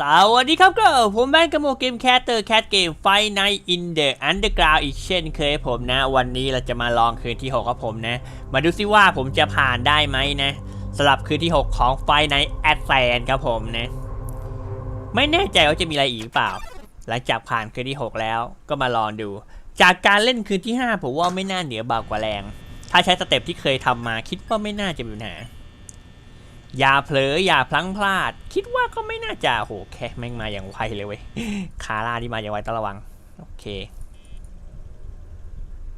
สวัสดีครับก็ผมแบงค์กระโมเกมแคสเตอร์แคสเกมไฟในอินเดอะอันเดอร์กราวอีกเช่นเคยผมนะ วันนี้เราจะมาลองคืนที่ 6 ครับผมนะ มาดูซิว่าผมจะผ่านได้ไหมนะสำหรับคืนที่ 6 ของไฟในแอดแซนครับผมนะ ไม่แน่ใจว่าจะมีอะไรอีกเปล่า หลังจากผ่านคืนที่ 6 แล้วก็มาลองดู จากการเล่นคืนที่ 5 ผมว่าไม่น่าเหนือเบากว่าแรง ถ้าใช้สเต็ปที่เคยทำมาคิดว่าไม่น่าจะมีปัญหา อย่าเผลออย่าพลั้งพลาด คิดว่าก็ไม่น่าจะโหแค่แม่งมาอย่างไวเลยเว้ยคาร่าที่มาอย่างไวต้องระวัง โอเค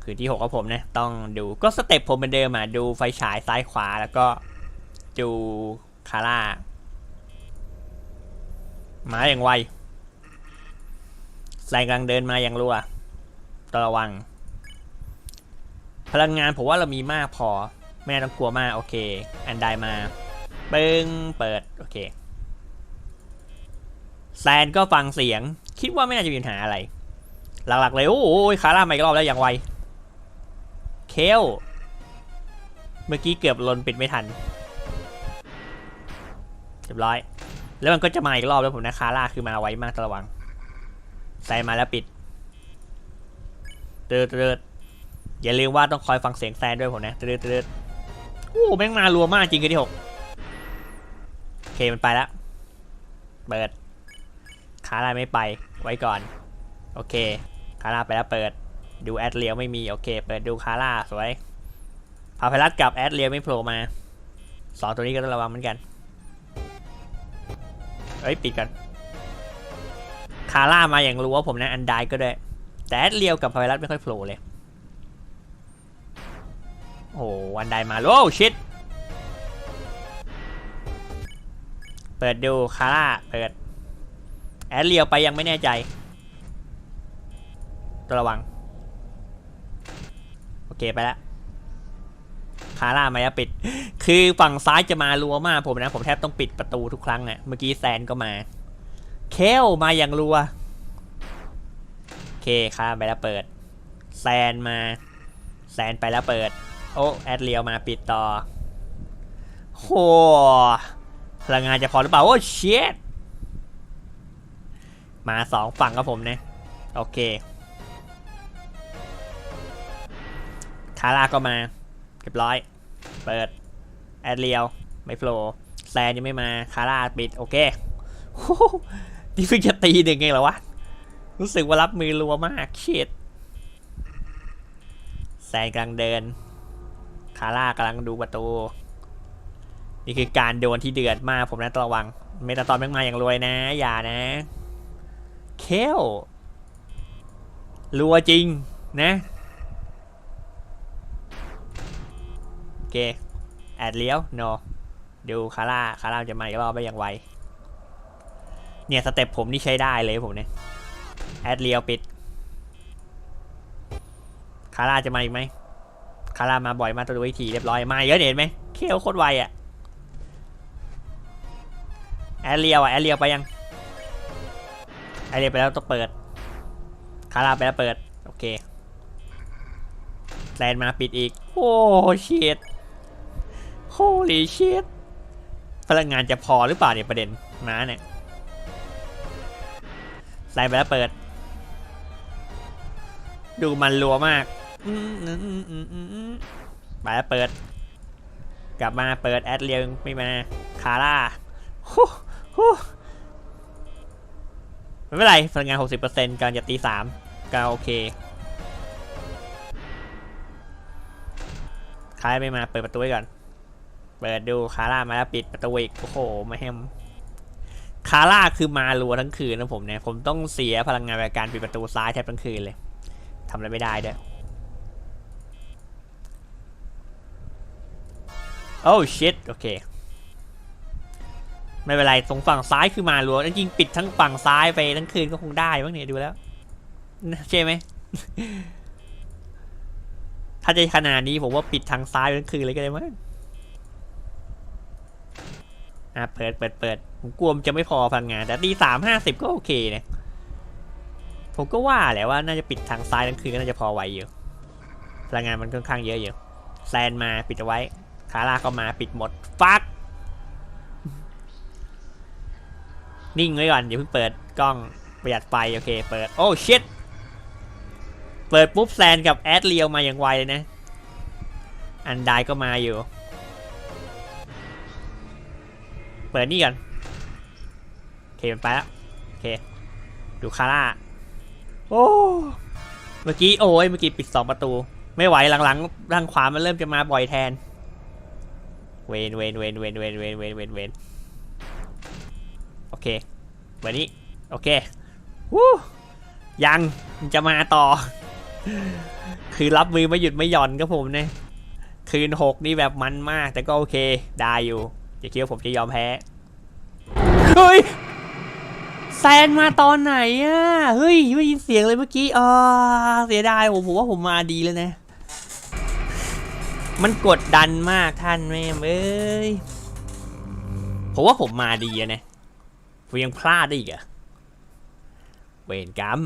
คือที่หกของผมนะ ต้องดูก็สเต็ปผมเหมือนเดิมอะดูไฟฉายซ้ายขวาแล้วก็ดูคาร่ามาอย่างไวแรงกำลังเดินมาอย่างรัวต้องระวัง พลังงานผมว่าเรามีมากพอ แม่ต้องกลัวมากโอเค อันไดมา ปึ้งเปิด โอเค แซนก็ฟังเสียง คิดว่าไม่น่าจะมีปัญหาอะไร หลักๆเลย โอ้โหคาร่ามาอีกรอบแล้วอย่างไว เคล เมื่อกี้เกือบลนปิดไม่ทัน เรียบร้อย แล้วมันก็จะมาอีกรอบแล้วผมนะคาร่าคือมาไวมากต้องระวัง แซนมาแล้วปิดเตืดๆอย่าลืมว่าต้องคอยฟังเสียงแซนด้วยผมนะเตืดๆโอ้โหแม่งมารัวมากจริงกันที่หก เคมันไปแล้ว เปิด ขาลาไม่ไป ไว้ก่อน โอเคคาร่าไปแล้วเปิด ดูแอดเลียวไม่มี โอเค เปิดดูคาร่าสวย พาพลัดกับแอดเลียวไม่โผล่มา สองตัวนี้ก็ต้องระวังเหมือนกันเฮ้ยปิดกัน คาร่ามาอย่างรู้ว่าผมนะอันไดก็ได้ แต่แอดเลียวกับพาพลัดไม่ค่อยโผล่เลย โอ้อันไดมาโอ้ชิต ปิดดูคาร่าเปิด แอดเลียวไปยังไม่แน่ใจ ตัวระวัง โอเคไปแล้วคาร่ามาแล้วปิด คือฝั่งซ้ายจะมารัวมากผมนะ ผมแทบต้องปิดประตูทุกครั้งอะ่ะเมื่อกี้แซนก็มา เคลมาอย่างรัว โอเคคาร่าไปแล้วเปิด แซนมา แซนไปแล้วเปิด โอ้แอดเลียวมาปิดต่อโห พลังงานจะพอหรือเปล่า โอ้เชิดมาสองฝั่งครับผมนะ โอเคคาร่าก็มาเรียบร้อย เปิด แอดเลียว ไม่โผล่แซนยังไม่มาคาร่าปิด โอเคนี่เพิ่งจะตีหนึ่งเองเหรอวะ รู้สึกว่ารับมือรัวมากเชิดแซนกำลังเดิน คาร่ากำลังดูประตู นี่คือการโดนที่เดือดมากผมนะตระวัง เมตาตอนแม่งมาอย่างรวยนะ อย่านะเคลรัวจริงนะโอเคแอดเลี้ยวโนดูคาร่าคาร่าจะมาอีกรอบไปอย่างไวเนี่ยสเต็ปผมนี่ใช้ได้เลยผมเนี่ยแอดเลี้ยวปิด คาร่าจะมาอีกไหม คาร่ามาบ่อยมาตัวดูวิธีเรียบร้อยมาเยอะเห็นไหมเคลโคตรไวอะ่ะ แอดเรียวอะแอดเรียวไปยังแอดเรียวไปแล้วต้องเปิดคาราไปแล้วเปิด โอเคแลนมาปิดอีก โอ้ชิตโฮลีชิตพลังงานจะพอหรือเปล่าเนี่ยประเด็นมาเนี่ยแลนไปแล้วเปิด ดูมันรัวมากไปแล้วเปิด กลับมาเปิดแอดเรียวไม่มาคาร่าฮู ไม่เป็นไรพลังงาน 60%กำลังจะตีสามก็โอเคคาร่าไม่มาเปิดประตูไว้ก่อน เปิดดูคาร่ามาแล้วปิดประตูอีก โอ้โหไม่แฮมคาร่าคือมารัวทั้งคืนนะผมเนี่ย ผมต้องเสียพลังงานไปกับการปิดประตูซ้ายแทบทั้งคืนเลยทำอะไรไม่ได้ด้วยโอ้ชิตโอเค ไม่เป็นไรตรงฝั่งซ้ายคือมารัวจริงปิดทั้งฝั่งซ้ายไปทั้งคืนก็คงได้บ้างเนี่ยดูแล้วใช่ไหมถ้าจะขนาดนี้ผมว่าปิดทางซ้ายทั้งคืนเลยก็ได้มั้งอะเปิดเปิดเปิดผมกลัวมันจะไม่พอพลังงาน แต่ตีสามห้าสิบก็โอเคเนี่ยผมก็ว่าแหละว่าน่าจะปิดทางซ้ายทั้งคืนก็น่าจะพอไหวอยู่พลังงานมันค่อนข้างเยอะอยู่แซนมาปิดเอาไว้คาร่าก็มาปิดหมดฟัก นิ่งไว้ก่อนอย่าเพิ่งเปิดกล้องประหยัดไฟโอเคเปิด โอ้ชิตเปิดปุ๊บแซนกับแอดเรียวมาอย่างไวเลยนะ อันไดก็มาอยู่ เปิดนี่ก่อนโอเคมันไปแล้วโอเค ดูคาร่าโอ้เมื่อกี้โอ้ยเมื่อกี้ปิดสองประตู ไม่ไหวหลังๆทางขวามันเริ่มจะมาบ่อยแทน เวนเวนเวนเวนเวนเวนเวนเวนเวน โอเควันนี้ โอเควู้ยังมันจะมาต่อ คือรับมือไม่หยุดไม่หย่อนครับผมเนี่ยคืนหกนี่แบบมันมาก แต่ก็โอเค ได้อยู่ อย่าคิดว่าผมจะยอมแพ้ เฮ้ย แซนมาตอนไหนอะ เฮ้ยไม่ยินเสียงเลยเมื่อกี้อ่าเสียดายผมผมว่าผมมาดีแล้วนะ มันกดดันมากท่านแม่เอ้ย ผมว่าผมมาดีอะนะ ผมยังพลาดได้อีกอะเวรกรรม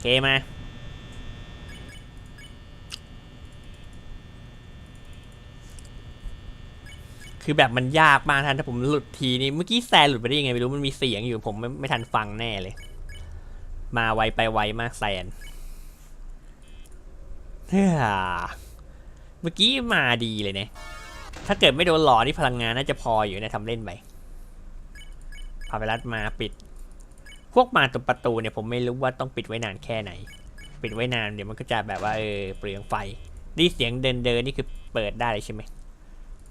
เคมาคือแบบมันยากมากท่านถ้าผมหลุดทีนี้เมื่อกี้แซนหลุดไปได้ยังไงไม่รู้มันมีเสียงอยู่ผมไม่ไม่ทันฟังแน่เลย มาไวไปไวมากแซนเฮ้อเมื่อกี้มาดีเลยเนี่ยถ้าเกิดไม่โดนหลอนี่พลังงานน่าจะพออยู่นะทำเล่นไป พาไปรัดมาปิด พวกมาตรงประตูเนี่ยผมไม่รู้ว่าต้องปิดไว้นานแค่ไหน ปิดไว้นานเดี๋ยวมันก็จะแบบว่าเออเปลืองไฟนี่เสียงเดินเดินนี่คือเปิดได้เลยใช่ไหม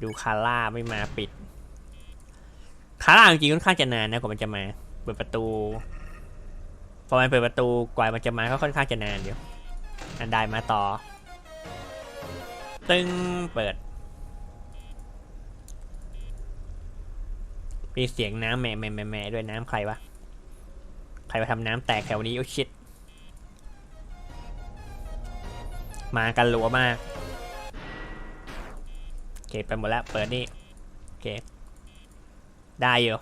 ดูคาร่าไม่มาปิดคาร่าจริงๆค่อนข้างจะนานนะกว่ามันจะมา เปิดประตูพอมันเปิดประตูกว่ามันจะมาก็ค่อนข้างจะนานอยู่อันได้มาต่อ ตึงเปิด มีเสียงน้ำแหม่แหม่แหม่แหม่ด้วยน้ำใครวะ ใครมาทำน้ำแตกแถวนี้โอ้ชิตมากันรัวมากโอเคไปหมดแล้วเปิดนี่โอเค ได้อยู่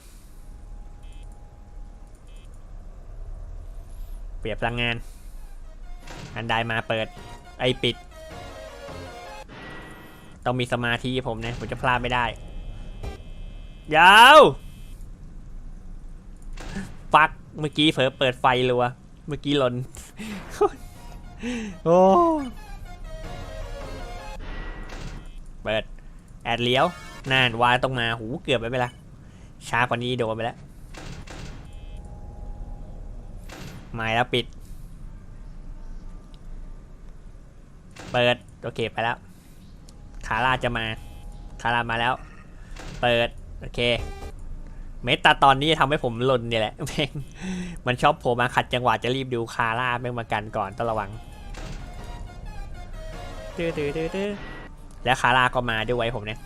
เปรียบพลังงาน อันใดมาเปิด ไอปิด ต้องมีสมาธิผมนะ ผมจะพลาดไม่ได้ ยาวฟักเมื่อกี้เผลอเปิดไฟรัวเมื่อกี้หลนโอ้เปิดแอดเลี้ยวนานวายต้องมาหูเกือบไปไปละช้ากว่านี้โดนไปแล้วไม่แล้วปิด เปิด โอเค ไปแล้ว คาร่าจะมา คาร่ามาแล้ว เปิด โอเค เมตาตอนนี้ทำให้ผมหล่นเนี่ยแหละแม่งมันชอบโผล่มาขัดจังหวะจะรีบดูคาร่าแม่งมากันก่อนต้องระวังตื้อตื้อตื้อตื้อแล้วคาร่าก็มาด้วยผมเนี่ย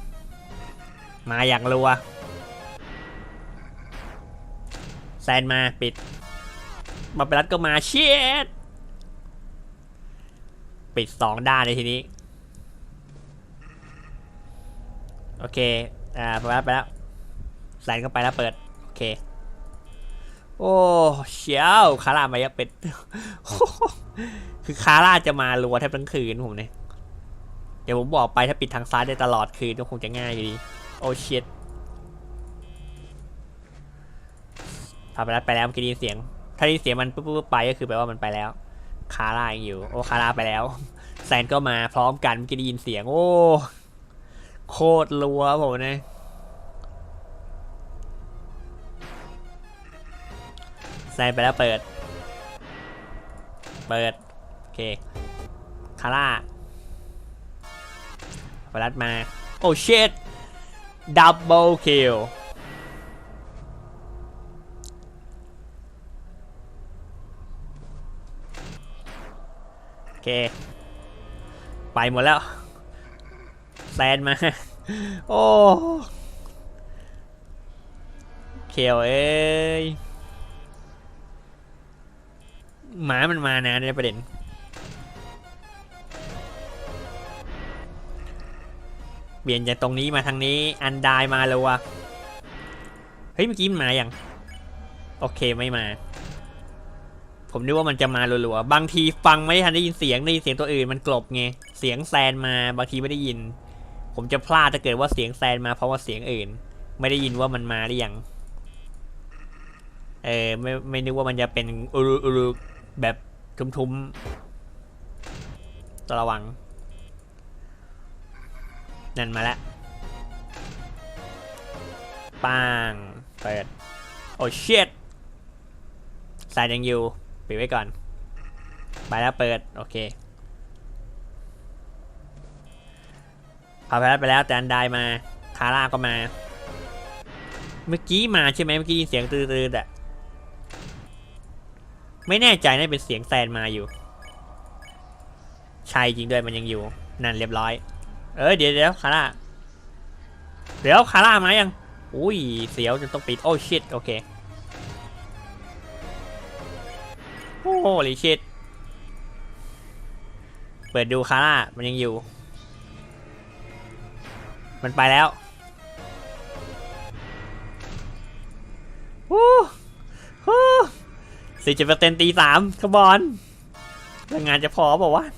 มาอย่างรัวแซนมาปิดมาเปรัดก็มาเชียดปิดสองด้านในทีนี้ โอเค อ่าไปแล้วไปแล้ว แซนก็ไปแล้วเปิด โอเค โอ้เชียวคาร่ามายะเป็ดคือคาร่าจะมารัวแทบทั้งคืนผมเนี่ยเดี๋ยวผมบอกไปถ้าปิดทางซ้ายได้ตลอดคืนก็คงจะง่ายอยู่ดี โอ้ชิตพาไปแล้วไปแล้วเมื่อกี้ได้ยินเสียง ถ้าได้ยินเสียงมันปุ๊บปุ๊บไปก็คือแปลว่ามันไปแล้ว คาร่ายังอยู่ โอ้คาร่าไปแล้ว แซนก็มาพร้อมกันเมื่อกี้ได้ยินเสียง โอ้ โคตรรัวผมนะ แซนไปแล้วเปิด เปิด โอเค คาร่าไปรัดมา โอ้เชดดับเบิลคิลโอเค ไปหมดแล้วแซนมา โอ้เคียวเอ้ย หมามันมานานในประเด็น เปลี่ยนจากตรงนี้มาทางนี้อันไดายมาแล้ววะเฮ้ยเมื่อกี้มันมาอย่างโอเคไม่มา ผมนึกว่ามันจะมารัวๆบางทีฟังไม่ทันได้ยินเสียงได้ยินเสียงตัวอื่นมันกลบไงเสียงแซนมาบางทีไม่ได้ยิน ผมจะพลาดถ้าเกิดว่าเสียงแซนมาเพราะว่าเสียงอื่น ไม่ได้ยินว่ามันมาหรือยังเออไม่ไม่นึกว่ามันจะเป็นอุรุอุรุ แบบทุ้มๆตระวัง นั่นมาแล้วป้างเปิด โอ้เชิดสายยังอยู่ ปิดไว้ก่อน ไปแล้วเปิด โอเคพาไปแล้วไปแล้วแต่อันไดมา คาร่าก็มา เมื่อกี้มาใช่ไหมเมื่อกี้ยินเสียงตืดๆอะ ไม่แน่ใจน่าเป็นเสียงแซนมาอยู่ใช่จริงด้วยมันยังอยู่ นั่นเรียบร้อย เอ้ยเดี๋ยวเดี๋ยวคาร่าเดี๋ยวคาร่ามายัง อุ้ยเสียวจนต้องปิดโอ้ชิตโอเคโอ้ลิชิตเปิดดูคาร่ามันยังอยู่ มันไปแล้วฮู้ฮู้ สี่สิบเปอร์เซ็นต์ตีสามขบอนแรงงานจะพอบอกว่าวะ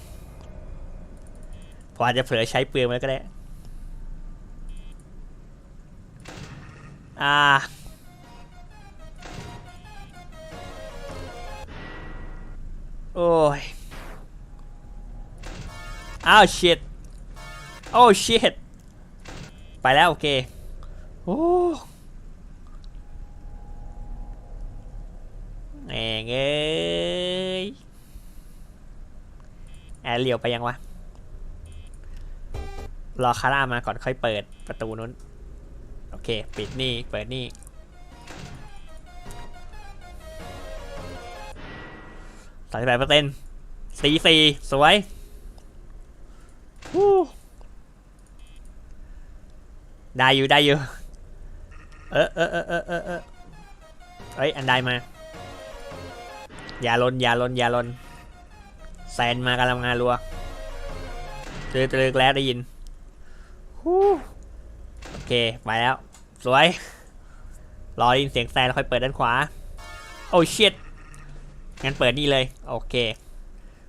พออาจจะเผลอใช้เปลืองไปก็ได้ อ่า โอ้ย อ้าว shit โอ้ shit ไปแล้ว โอเค โอ้แม่ง เอ้ยแอร์เรียวไปยังวะ รอคาร่ามาก่อนค่อยเปิดประตูนู้น โอเค ปิดนี่ เปิดนี่ สามสิบแปดเปอร์เซ็นต์สี่สี่สวยได้อยู่ได้อยู่ เออเออเออเออเออเออเฮ้ยอันใดมา อย่าลนอย่าลนอย่าลนแซนมากำลังงานรัวเจอเจอแล้วได้ยินโอเค ไปแล้ว สวย รอได้ยินเสียงแซนแล้วค่อยเปิดด้านขวา โอ้ชิตงั้นเปิดนี่เลย โอเค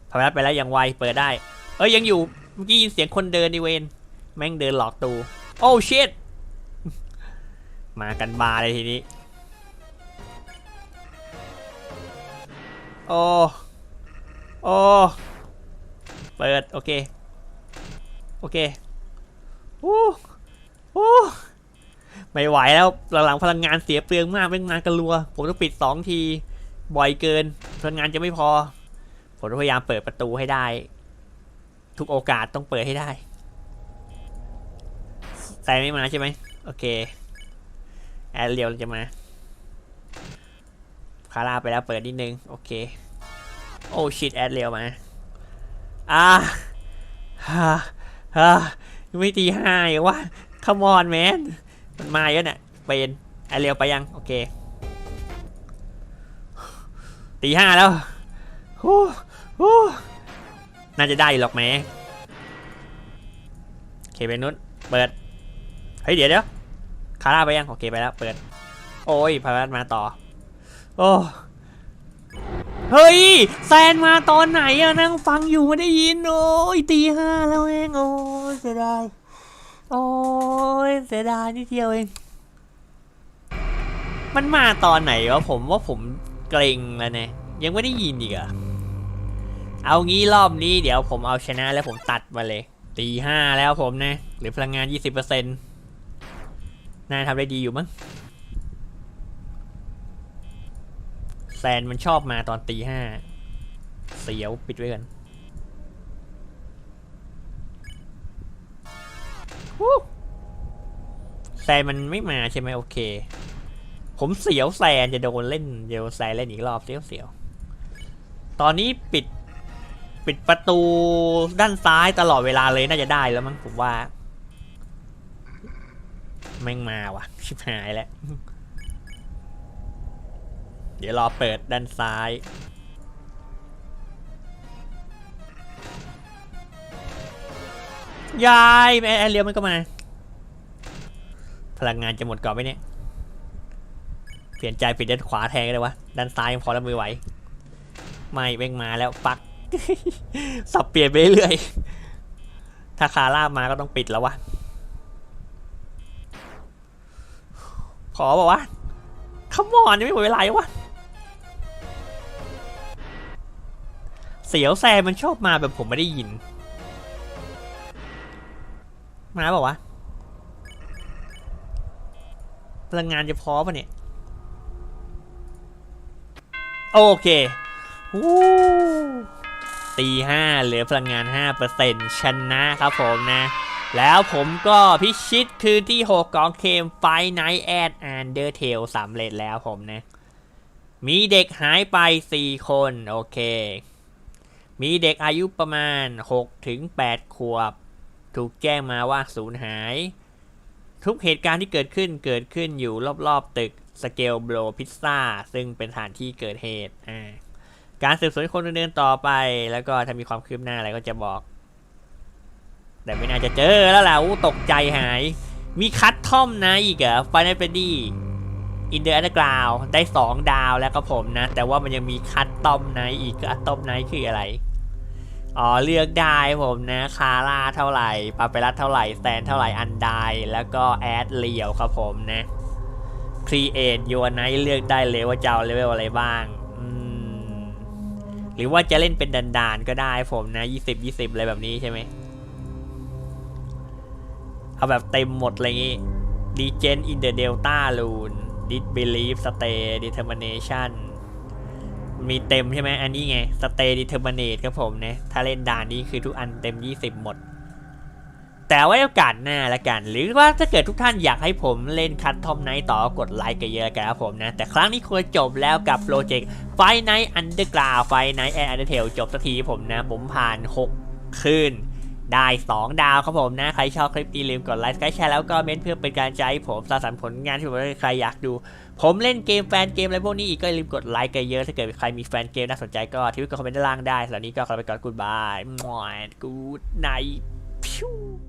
พอรับไปแล้วยังไว เปิดได้ เอ้ยยังอยู่ เมื่อกี้ยินเสียงคนเดินดิเวน แม่งเดินหลอกตู โอ้ชิตมากันบาเลยทีนี้ โอ้โอ้เปิด โอเค โอเคโอ้โอ้ไม่ไหวแล้ว หลังๆพลังงานเสียเปลืองมากเป็นงานกระรัว ผมต้องปิดสองที บ่อยเกิน พลังงานจะไม่พอ ผมต้องพยายามเปิดประตูให้ได้ ทุกโอกาสต้องเปิดให้ได้แต่ไม่มาใช่ไหม โอเค แอดเรียวจะมาาร่าไปแล้วเปิดนิดนึง โอเค โอ้ชิตแอดเรียวมา อ่าฮ่าฮ่าไม่ตีห้าอีกวะ come on man มันมาเยอะเนี่ยเป็นแอดเรียวไปยัง โอเค ตีห้าแล้วฮู้ฮู้น่าจะได้หรอกแม่โอเคเป็นนุชเปิด เฮ้ยเดี๋ยวเดี๋ยวคาร่าไปยัง โอเคไปแล้ว เปิด โอ้ยพารัตมาต่อ โอ้เฮ้ยแซนมาตอนไหนอะนั่งฟังอยู่ไม่ได้ยินโอ้ยตีห้าแล้วเองโอ้ยเสียดายโอ้ยเสียดายนิดเดียวเอง มันมาตอนไหนวะผมว่าผมเกรงแล้วเนี่ยยังไม่ได้ยินอีกอะเอางี้รอบนี้เดี๋ยวผมเอาชนะแล้วผมตัดมาเลยตีห้าแล้วผมนะหรือพลังงาน 20%น่าทำได้ดีอยู่มั้ง แซนมันชอบมาตอนตีห้าเสียวปิดไว้กันแซนมันไม่มาใช่ไหมโอเค ผมเสียวแซนจะโดนเล่นเดี๋ยวแซนเล่นอีกรอบเสียวเสียวตอนนี้ปิดปิดประตูด้านซ้ายตลอดเวลาเลยน่าจะได้แล้วมั้งผมว่าแม่งมาว่ะ ชิบหายแล้ว เดี๋ยวรอเปิดด้านซ้ายยายแม่แอร์เรียวมันก็มา พลังงานจะหมดก่อนไหมเนี่ย เปลี่ยนใจปิดด้านขวาแทนก็ได้วะ ด้านซ้ายยังพอรับมือไหว ไม่เบ่งมาแล้วปัก สับเปลี่ยนไปเรื่อย ถ้าคาร่ามาก็ต้องปิดแล้ววะ ขอบอกว่าขมอนยังไม่หมดเวลาอีกวะ เสียวแซมันชอบมาแบบผมไม่ได้ยิน มาบอกว่าวะ พลังงานจะพอปะเนี่ย โอเควู้ตีห้าเหลือพลังงาน 5%ชนะครับผมนะ แล้วผมก็พิชิตคืนที่ 6 ของเคมไฟไนท์แอดแอนเดอร์เทลสำเร็จแล้วผมนะ มีเด็กหายไป 4 คน โอเค มีเด็กอายุประมาณ 6 ถึง 8 ขวบ ถูกแจ้งมาว่าสูญหาย ทุกเหตุการณ์ที่เกิดขึ้นเกิดขึ้นอยู่รอบๆตึกสเกลโบรพิซซ่าซึ่งเป็นสถานที่เกิดเหตุ การสืบสวนคนเนินต่อไป แล้วก็ถ้ามีความคืบหน้าอะไรก็จะบอก แต่ไม่น่าจะเจอแล้วล่ะตกใจหาย มีคัตทอมนะอีกเหรอฟน a ลเฟดี้อินเดอร์อันด์กราวได้ 2 ดาวแล้วก็ผมนะ แต่ว่ามันยังมีคัตตอมไนอีกคัตตอมไนคืออะไร อ๋อเลือกได้ผมนะคาร่าเท่าไหร่ปาเปรัสเท่าไหร่แซนเท่าไหร่อันไดแล้วก็แอดเลียวครับผมนะ Create Your Night เลือกได้เลยว่าจะเอาเลเวลอะไรบ้างหรือว่าจะเล่นเป็นดันๆก็ได้ผมนะ 20 20อะไรแบบนี้ใช่ไหมเอาแบบเต็มหมดอะไรงี้ Degen in the Delta Rune Disbelief Stay Determination มีเต็มใช่ไหมอันนี้ไง Stay Determinate ครับผมนะถ้าเล่นด่านนี้คือทุกอันเต็ม 20 หมด แต่ไว้โอกาสหน้าละกัน หรือว่าถ้าเกิดทุกท่านอยากให้ผมเล่นคัตทอมไนท์ต่อกดไลค์กันเยอะกันครับผมนะ แต่ครั้งนี้ควรจบแล้วกับโปรเจกต์ไฟไนท์อันเดอร์กราวไฟไนท์แอนด์อันเดอร์เทลจบสักทีผมนะ ผมผ่าน 6 คืนได้ 2 ดาวครับผมนะ ใครชอบคลิปนี้ลืมกดไลค์กดแชร์แล้วก็เม้นเพื่อเป็นการใจผมสร้างสรรค์ผลงานที่ผมใครอยากดู ผมเล่นเกมแฟนเกมอะไรพวกนี้อีกก็อย่าลืมกดไลค์กันเยอะ ถ้าเกิดใครมีแฟนเกมน่าสนใจก็ทิ้งไว้คอมเมนต์ด้านล่างได้สำหรับวันนี้ก็ขอไปก่อนกูดบายมอยกูดไนท์พิว